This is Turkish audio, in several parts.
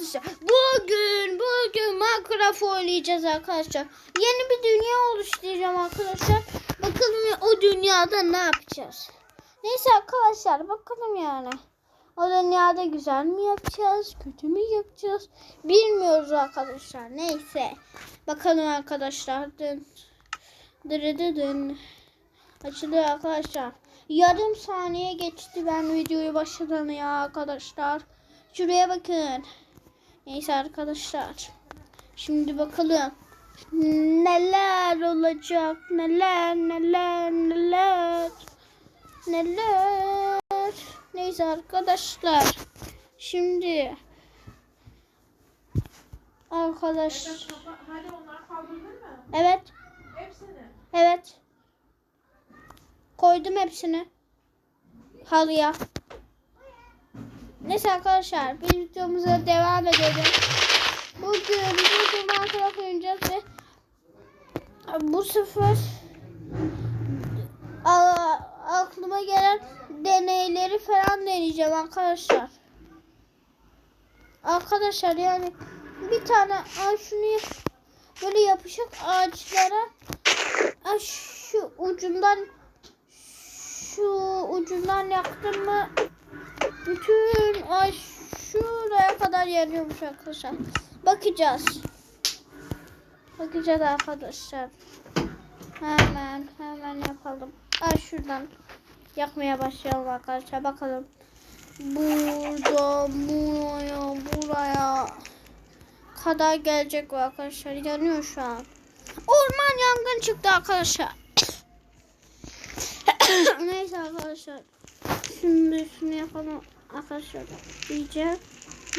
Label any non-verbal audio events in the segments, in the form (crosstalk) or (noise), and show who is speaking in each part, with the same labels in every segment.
Speaker 1: arkadaşlar. Bugün bugün Minecraft oynayacağız arkadaşlar. Yeni bir dünya oluşturacağım arkadaşlar. Bakalım o dünyada ne yapacağız. Neyse arkadaşlar bakalım yani. O dünyada güzel mi yapacağız, kötü mü yapacağız bilmiyoruz arkadaşlar. Neyse. Bakalım arkadaşlar. Dın. Dırıdıdın. Açılıyor arkadaşlar. Yarım saniye geçti ben videoyu başladım ya arkadaşlar. Şuraya bakın. Neyse arkadaşlar. Şimdi bakalım. Neler olacak? Neler neler neler. Neler. Neyse arkadaşlar. Şimdi arkadaş
Speaker 2: Hadi onlar kaldırdın mı?
Speaker 1: evet
Speaker 2: Hepsini.
Speaker 1: evet koydum hepsini halıya. Neyse arkadaşlar bir videomuza devam edelim. Bugün bugün Minecraft oynayacağız ve bu sefer a- aklıma gelen deneyleri falan deneyeceğim arkadaşlar. Arkadaşlar yani bir tane aa, şunu böyle yapışık ağaçlara aa, şu ucundan şu ucundan yaktım mı bütün ay şuraya kadar yanıyormuş arkadaşlar. Bakacağız. Bakacağız arkadaşlar. Hemen hemen yapalım. Ay şuradan yakmaya başlayalım arkadaşlar. Bakalım. Burada buraya buraya kadar gelecek bu arkadaşlar. Yanıyor şu an. Orman yangın çıktı arkadaşlar. (coughs) Neyse arkadaşlar. Şunu yapalım arkadaşlar. Diyeceğim.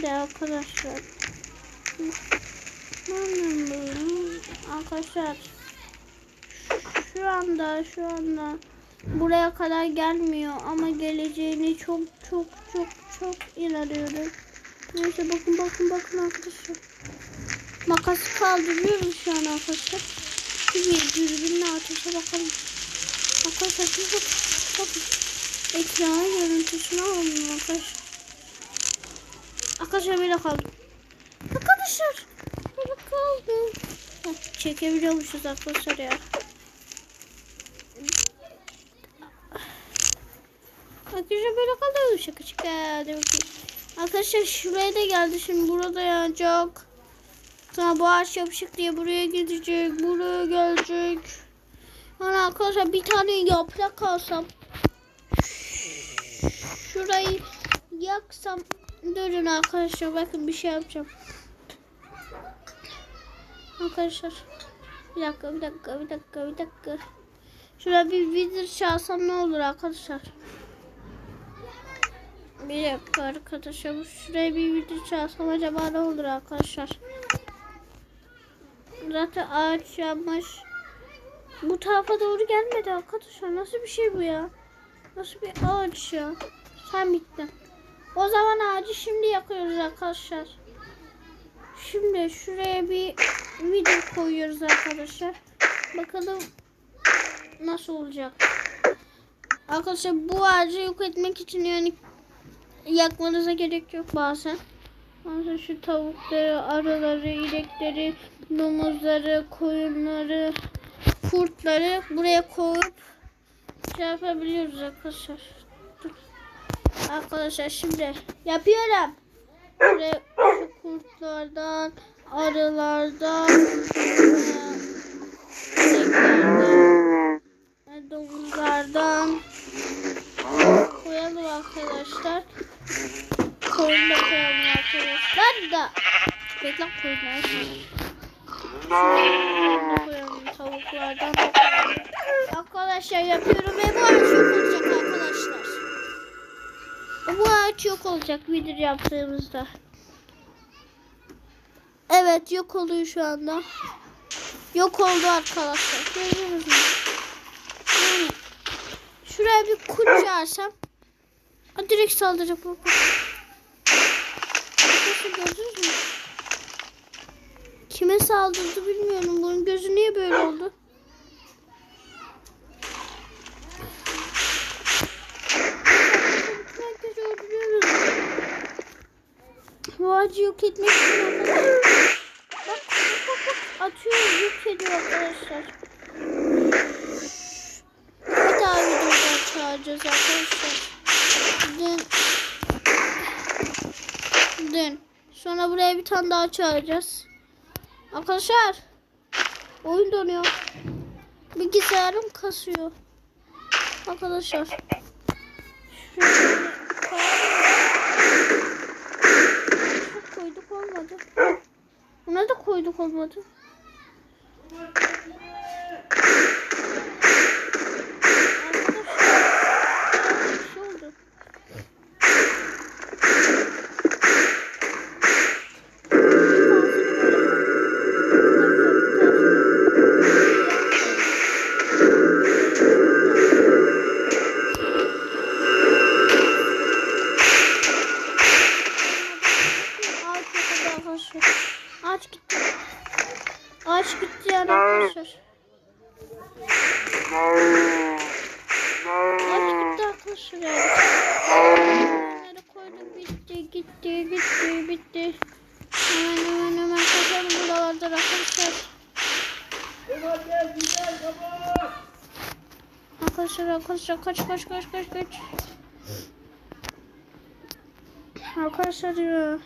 Speaker 1: De arkadaşlar. Arkadaşlar. Şu anda şu anda buraya kadar gelmiyor ama geleceğini çok çok çok çok inanıyorum. Neyse bakın bakın bakın arkadaşlar. Makası kaldırıyoruz şu an arkadaşlar. Bir dürbünle ateşe bakalım. Arkadaşlar. Bakın. Ekran görüntüsünü alalım arkadaşlar. Arkadaşlar böyle kaldı. Arkadaşlar. Böyle kaldı. Heh, çekebiliyormuşuz arkadaşlar ya. Arkadaşlar böyle kaldı. Şaka şaka. Arkadaşlar şuraya da geldi. Şimdi burada yanacak. Sonra bu ağaç yapışık diye buraya gidecek. Buraya gelecek. Yani arkadaşlar bir tane yaprak alsam. Yaksam. Durun arkadaşlar bakın bir şey yapacağım. Arkadaşlar. Bir dakika bir dakika bir dakika bir dakika. Şuraya bir vidir çalsam ne olur arkadaşlar. Bir dakika arkadaşlar. Şuraya bir vidir çalsam acaba ne olur arkadaşlar. Zaten ağaç yanmış. Bu tarafa doğru gelmedi arkadaşlar. Nasıl bir şey bu ya? Nasıl bir ağaç ya? Sen bittin. O zaman ağacı şimdi yakıyoruz arkadaşlar. Şimdi şuraya bir video koyuyoruz arkadaşlar. Bakalım nasıl olacak. Arkadaşlar bu ağacı yok etmek için yani yakmanıza gerek yok bazen. Bazen şu tavukları, arıları, inekleri, domuzları, koyunları, kurtları buraya koyup şey yapabiliyoruz arkadaşlar. Arkadaşlar şimdi yapıyorum. Buraya şu kurtlardan, arılardan, ineklerden, domuzlardan koyalım arkadaşlar. Koyun da koyalım arkadaşlar da. Bekle koyunlar. Koyalım. Tavuklardan da koyalım. Arkadaşlar yapıyorum ve bu ağaç yok olacak arkadaşlar. Bu ağaç yok olacak video yaptığımızda. Evet yok oluyor şu anda. Yok oldu arkadaşlar. Görüyorsunuz mu? Şuraya bir kuş çağırsam Aa, direkt saldıracak bu. Arkadaşlar gördünüz mü? Kime saldırdı bilmiyorum. Bunun gözü niye böyle oldu? Ağacı yok etmek için. Bak bak bak. Atıyor yok ediyor arkadaşlar. Bir daha videodan çağıracağız arkadaşlar. Dün Dün. Sonra buraya bir tane daha çağıracağız. Arkadaşlar. Oyun donuyor. Bilgisayarım kasıyor. Arkadaşlar. Şöyle Çok koyduk olmadı. Buna da koyduk olmadı. Arkadaşlar. Ağaç gitti. Ağaç gitti yani arkadaşlar. Ağaç gitti arkadaşlar yani. Bunları koyduk bitti gitti gitti bitti. Hemen hemen hemen kaçalım buralarda arkadaşlar. Arkadaşlar arkadaşlar kaç kaç kaç kaç kaç. Arkadaşlar ya.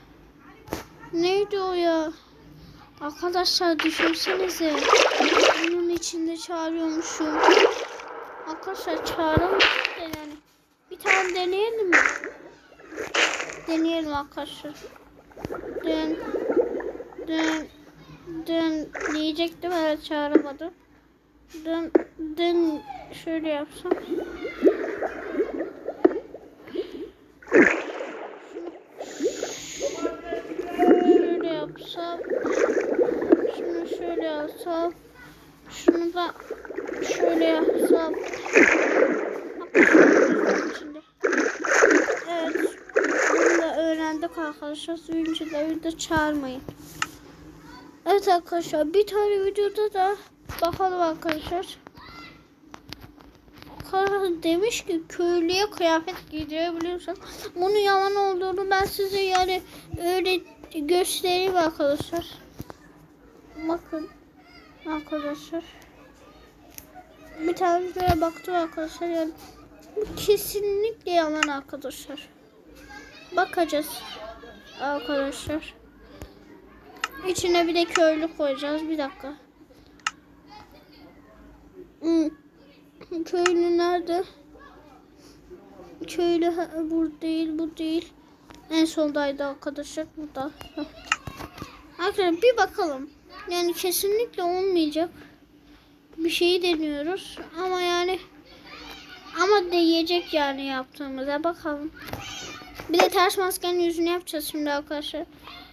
Speaker 1: Neydi o ya? Arkadaşlar düşünsenize. Bunun içinde çağırıyormuşum. Arkadaşlar çağıralım yani. Bir tane deneyelim mi? Deneyelim arkadaşlar. Dön. Dön. Dön diyecektim evet çağıramadım. Dön. Dön şöyle yapsam. Şöyle yapsam. Şunu şöyle yapsam. Şunu da şöyle yapsam. İçinde. Evet. Bunu da öğrendik arkadaşlar. Suyuncuları da çağırmayın. Evet arkadaşlar bir tane videoda da bakalım arkadaşlar. Kara demiş ki köylüye kıyafet giydirebiliyorsan bunun yalan olduğunu ben size yani öyle göstereyim arkadaşlar. Bakın arkadaşlar. Bir tane videoya baktım arkadaşlar yani bu kesinlikle yalan arkadaşlar. Bakacağız arkadaşlar. İçine bir de köylü koyacağız. Bir dakika. Hmm. Köylü nerede? Köylü bu değil, bu değil. En sondaydı arkadaşlar. Bu da. Heh. Arkadaşlar bir bakalım. Yani kesinlikle olmayacak. Bir şeyi deniyoruz. Ama yani ama değecek yani yaptığımıza bakalım. Bir de ters maskenin yüzünü yapacağız şimdi arkadaşlar.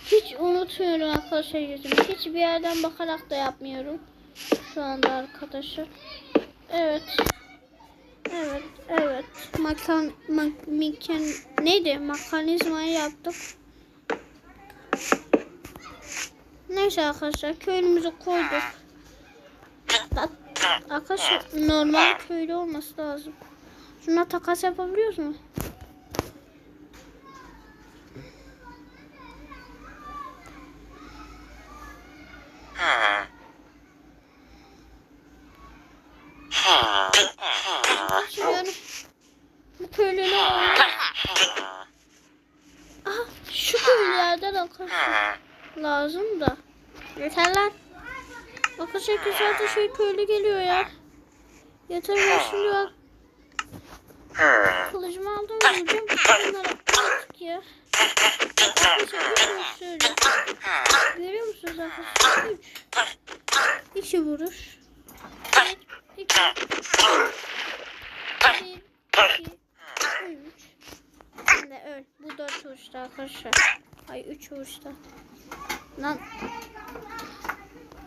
Speaker 1: Hiç unutmuyorum arkadaşlar yüzümü. Hiçbir yerden bakarak da yapmıyorum. Şu anda arkadaşlar. Evet. Evet, evet. Makan, mak, mekan, neydi? Mekanizmayı yaptık. Neyse arkadaşlar köylümüzü koyduk. Da- Arkadaşlar normal köylü olması lazım. Şuna takas yapabiliyoruz mu? Şimdi yani bu köylü ne oluyor? Aha şu köylülerden arkadaşlar lazım da. Yeter lan. Arkadaşlar iki şey köylü geliyor ya. Yeter ya şimdi bak. Kılıcımı aldım vuracağım. Bunlara attık ya. Görüyor musunuz? Üç. İki vuruş. Bir, iki. Üç. De öl. Bu dört vuruşta arkadaşlar. Ay üç vuruşta. Lan. De,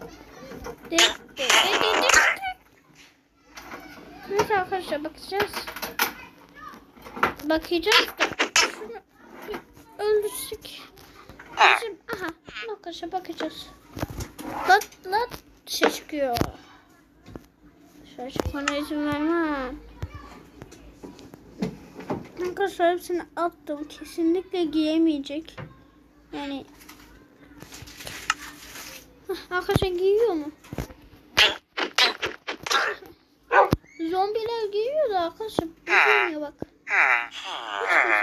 Speaker 1: de, de, de, de, de. Neyse arkadaşlar bakacağız. Bakacağız da şunu öldürsek. Bizim, aha arkadaşlar bakacağız. Lan lan dışarı çıkıyor. Dışarı çıkmana izin vermem. Arkadaşlar hepsini attım. Kesinlikle giyemeyecek. Yani arkadaşlar giyiyor mu? Zombiler giyiyor da arkadaşlar giymiyor bak.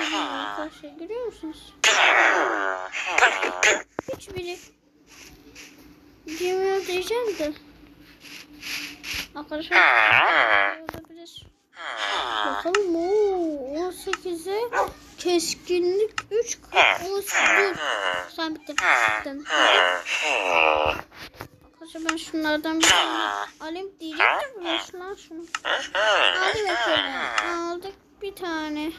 Speaker 1: Hiç arkadaşlar görüyor musunuz? Hiçbiri giymiyor diyeceğim de. Arkadaşlar olabilir. Bakalım ooo 18'e keskinlik 3 dur. Sen bittin. Arkadaşlar ben şunlardan bir tane alayım diyecektim. Ben şunlar şunu. Hadi bakalım. Aldık bir tane.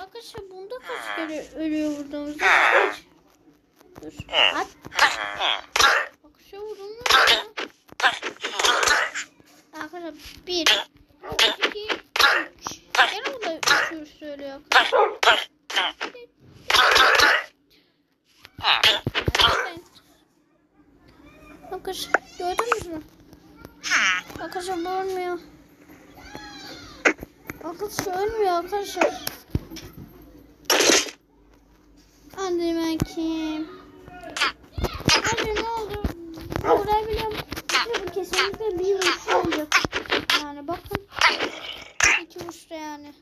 Speaker 1: Arkadaşlar bunda kaç kere ölüyor vurduğumuzda? Dur. At. Arkadaşlar vurulmuyor. Arkadaşlar bir, iki, üç. Bu da üç söylüyor. Arkadaşlar gördünüz mü? Arkadaşlar bu ölmüyor. Arkadaşlar ölmüyor arkadaşlar. Hadi bakayım. Hadi ne oldu? Buraya kesinlikle bir vuruş olacak. Yani bakın. İki vuruşta yani.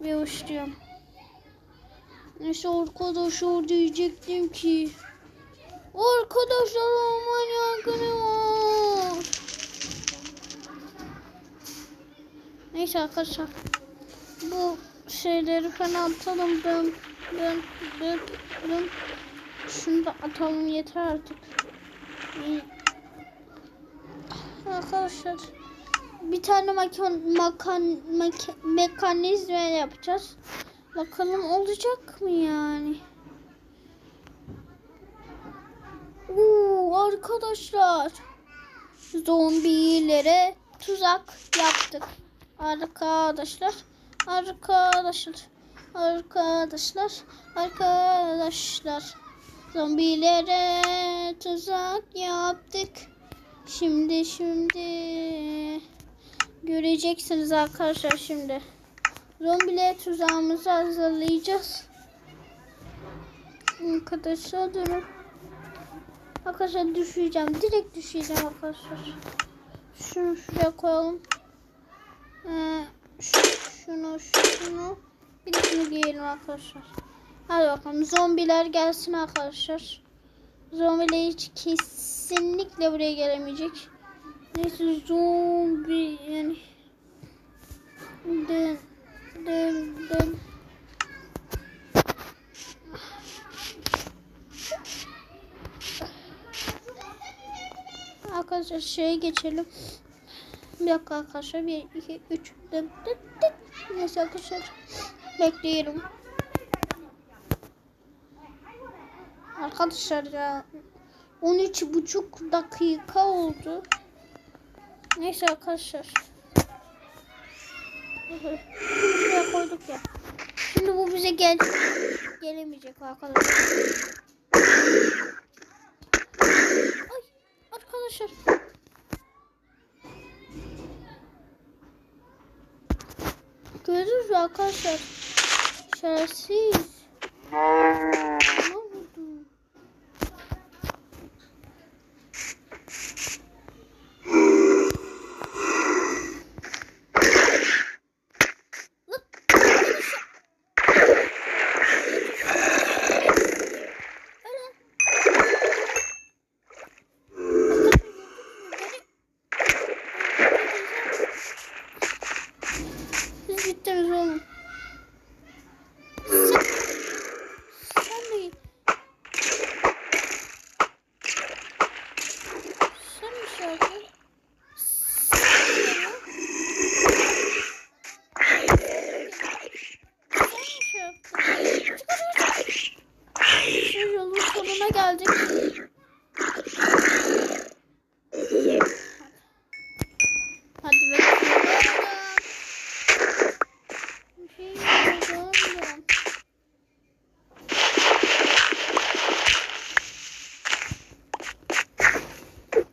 Speaker 1: Vuruş diyorum. Neyse arkadaşlar diyecektim ki. Arkadaşlar aman yakını var. Neyse arkadaşlar. Bu şeyleri falan atalım. Dön, dön, dön, dön. Şunu da atalım yeter artık. Arkadaşlar bir tane makan, makan, meka- mekanizma yapacağız. Bakalım olacak mı yani? Oo, arkadaşlar zombilere tuzak yaptık. Arkadaşlar, arkadaşlar, arkadaşlar, arkadaşlar. Zombilere tuzak yaptık. Şimdi şimdi göreceksiniz arkadaşlar şimdi. Zombilere tuzağımızı hazırlayacağız. Arkadaşlar durun. Arkadaşlar düşeceğim. Direkt düşeceğim arkadaşlar. Şunu şuraya koyalım. Ee, şu- şunu şunu. Bir de şunu giyelim arkadaşlar. Hadi bakalım zombiler gelsin arkadaşlar. Zombiler hiç kesinlikle buraya gelemeyecek. Neyse zombi yani. Dön dön dön. Arkadaşlar şeye geçelim. Bir dakika arkadaşlar. 1, 2, 3, 4, 4, 4. Neyse arkadaşlar. Bekliyorum. Arkadaşlar ya 13 buçuk dakika oldu. Neyse arkadaşlar. Şuraya koyduk ya. Şimdi bu bize gel gelemeyecek arkadaşlar. Ay arkadaşlar. Gördünüz mü arkadaşlar? Şerefsiz. Ne oldu? Lan, arkadaşlar. Siz bittiniz oğlum. Sen, sen de git. Sen mi şey yaptın? Sen mi ya? Sen mi şey yaptın? Çıkar oradan. Şu yolun sonuna geldik. Hadi bakalım. Bir şey yapalım.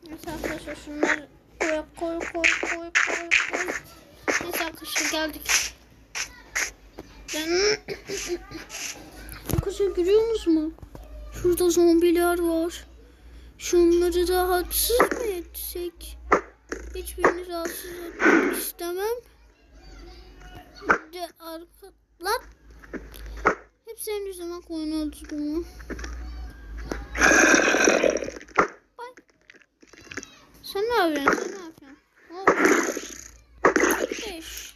Speaker 1: Neyse arkadaşlar şunları koy koy koy koy koy koy. Neyse arkadaşlar geldik. Arkadaşlar görüyor musunuz? Şurada zombiler var. Şunları rahatsız mı etsek? Hiçbirini rahatsız etmek istemem. Bir de arka... Lan! Hep yüzünden koyun öldürdüm. Bak. Sen ne yapıyorsun? Sen ne yapıyorsun? Oh. Beş.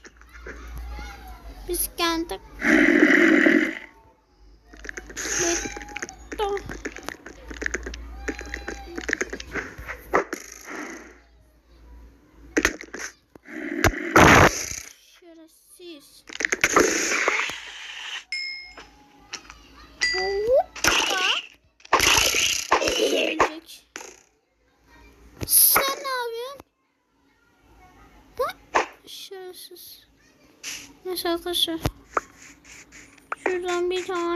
Speaker 1: Biz geldik. Bitti. Şerefsiz. Hoppa. Gelecek. Sen ne yapıyorsun? Ha? Şerefsiz. Neyse arkadaşlar. Şuradan bir tane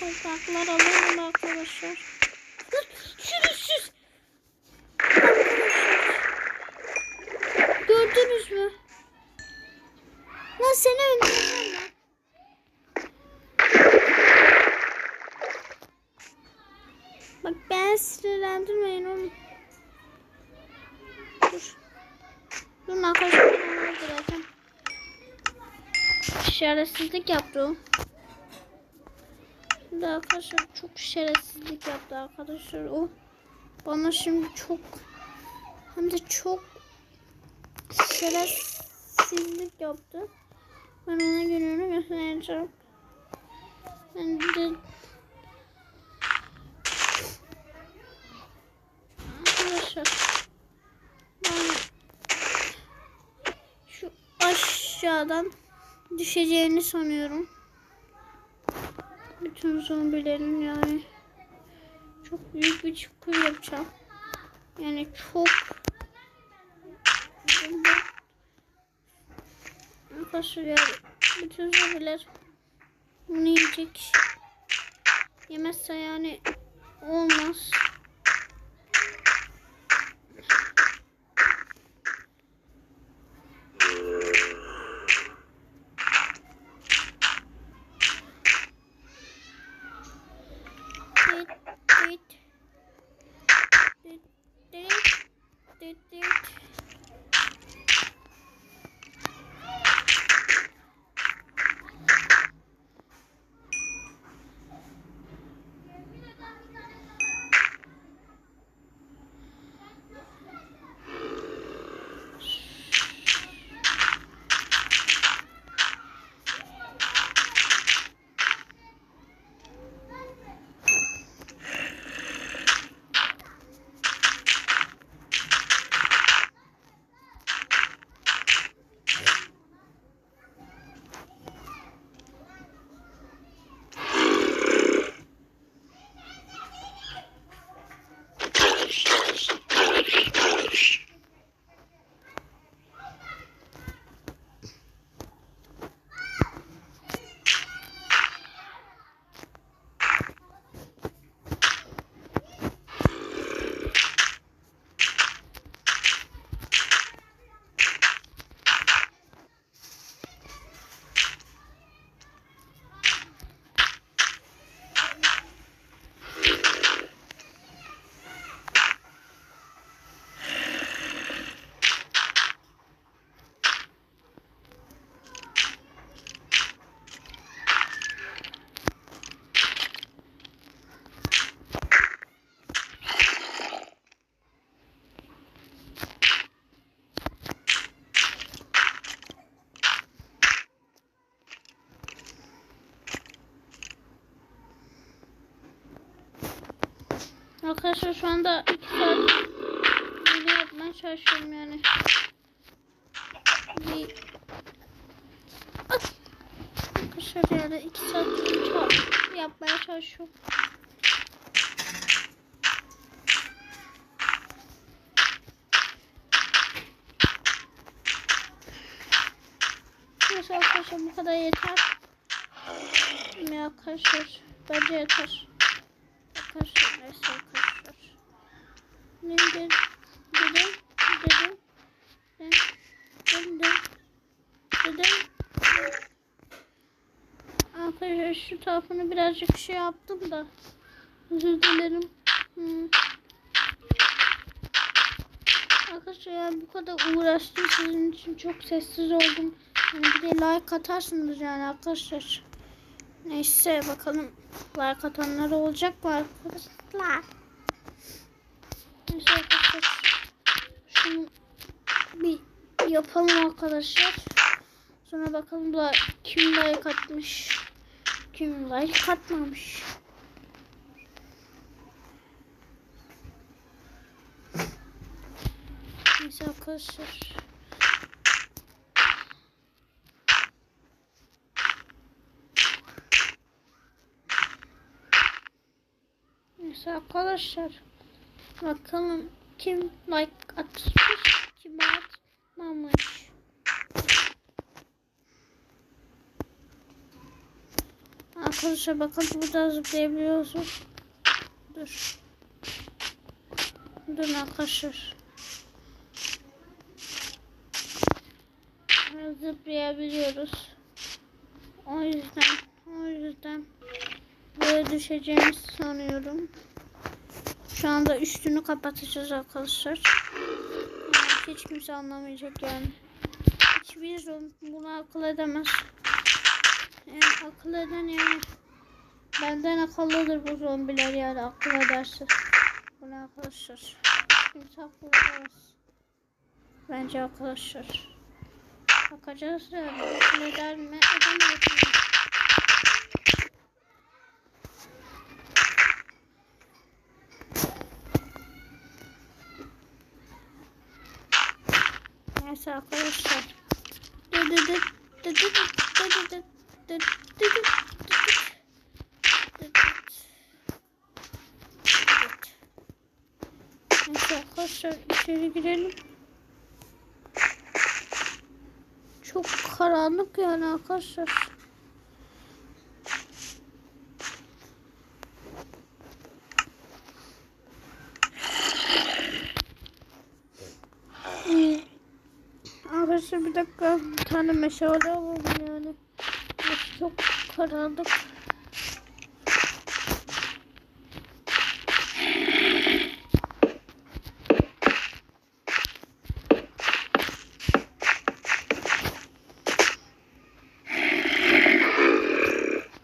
Speaker 1: topraklar alalım arkadaşlar. Arkadaşlar. Gördünüz mü? Lan seni öldüreceğim lan. Bak ben sinirlendirmeyin oğlum. Dur. Dur arkadaşlar ben onu öldüreceğim. Şerefsizlik yaptı. Şimdi arkadaşlar çok şerefsizlik yaptı arkadaşlar o. Bana şimdi çok hem de çok şerefsizlik yaptı. Ben ona gününü göstereceğim. Ben de arkadaşlar ben şu aşağıdan düşeceğini sanıyorum. Bütün zombilerin yani çok büyük bir çukur yapacağım. Yani çok Arkadaşlar yani bütün zombiler bunu yiyecek. Yemezse yani olmaz. Arkadaşlar şu anda 2 saat video yapmaya çalışıyorum yani. Bir... Ay! Arkadaşlar yani 2 saat yapmaya çalışıyorum. Neyse arkadaşlar bu kadar yeter. Ya arkadaşlar bence yeter. Arkadaşlar neyse Şu tarafını birazcık şey yaptım da. Özür dilerim. Hmm. Arkadaşlar yani bu kadar uğraştım sizin için çok sessiz oldum. Yani bir de like atarsınız yani arkadaşlar. Neyse bakalım like atanlar olacak mı arkadaşlar? Neyse arkadaşlar. Şunu bir yapalım arkadaşlar. Sonra bakalım da kim like atmış. Kim like atmamış. Neyse arkadaşlar. Neyse arkadaşlar. Bakalım kim like atmış, kim atmamış. Arkadaşlar bakın burada zıplayabiliyorsun. Dur. Dur arkadaşlar. Zıplayabiliyoruz. O yüzden, o yüzden böyle düşeceğimizi sanıyorum. Şu anda üstünü kapatacağız arkadaşlar. Yani hiç kimse anlamayacak yani. Hiçbir zom bunu akıl edemez. Yani akıl eden yani benden akıllıdır bu zombiler yani akıl ederse. Bu ne arkadaşlar? Kimse akıl edemez. Bence arkadaşlar. Bakacağız yani akıl eder mi edemez mi? Neyse arkadaşlar. Dı dı dı dı dı dı dı dı Neyse arkadaşlar içeri girelim. Çok karanlık yani arkadaşlar. Arkadaşlar bir dakika bir tane meşale alalım yani. Çok karanlık.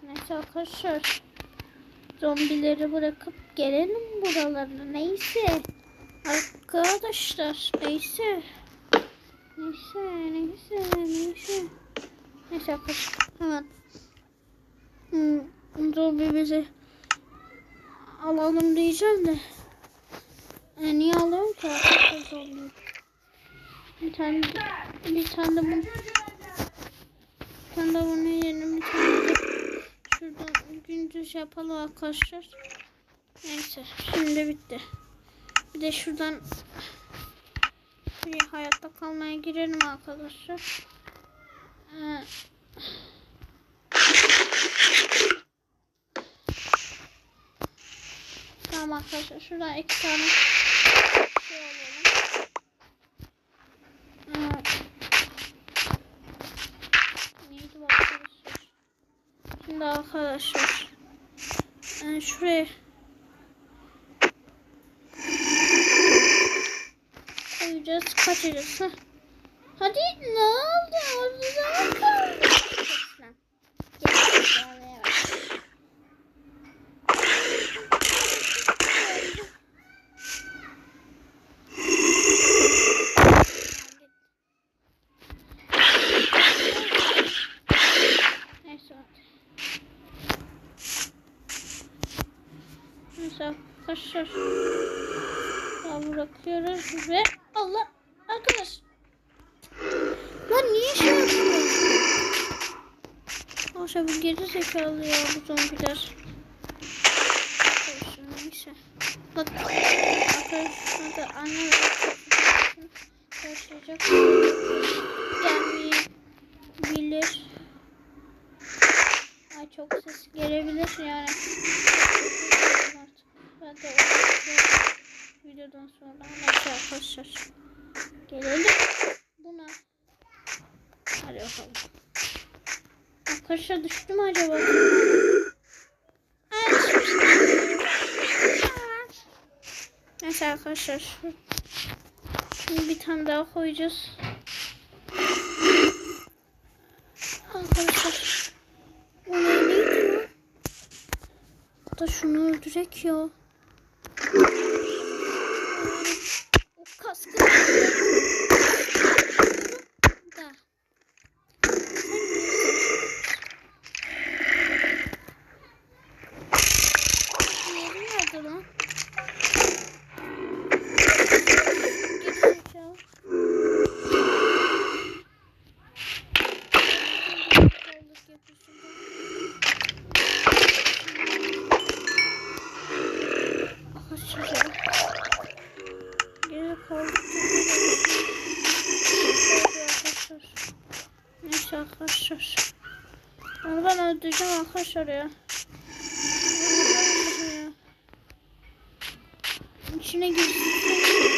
Speaker 1: Neyse arkadaşlar. Zombileri bırakıp gelelim buralarına. Neyse. Arkadaşlar neyse. Neyse neyse neyse. Neyse arkadaşlar hemen. Zombimizi alalım diyeceğim de. E, niye alalım ki zombi? Bir tane bir tane de bu. Bir tane de bunun yerine bir tane de şuradan gündüz yapalım arkadaşlar. Neyse şimdi bitti. Bir de şuradan bir hayatta kalmaya girelim arkadaşlar. Ee, tamam arkadaşlar şuradan iki tane şey alalım. Ee, neydi arkadaşlar? Şimdi arkadaşlar ee, şuraya koyacağız, kaçacağız. Hadi ne oldu? Orada kaldı? Lan. Gel, gel, oraya bak. Neyse hadi. Neyse arkadaşlar. Daha bırakıyoruz ve Allah arkadaş. Lan niye şey yapıyor? Arkadaşlar bu geri zekalı ya bu zombiler. Neyse. Bak arkadaşlar da anne ve babası başlayacak. Gelmeyebilir. Ay çok ses gelebilir yani. Artık. Ben de o videodan sonra neyse arkadaşlar. Gelelim buna. Hadi bakalım. Arkadaşlar düştü mü acaba? Neyse arkadaşlar. Şimdi bir tane daha koyacağız. Arkadaşlar. O neydi? Da şunu öldürek ya. Kaskı. Da. Yeri nerede lan? Gerizekalı. Kaldık yapıştırdım. Arkadaşlar ya. Geri kaldık. Arkadaşlar. Neyse arkadaşlar. Onu ben öldüreceğim arkadaşlar ya. İçine girsin.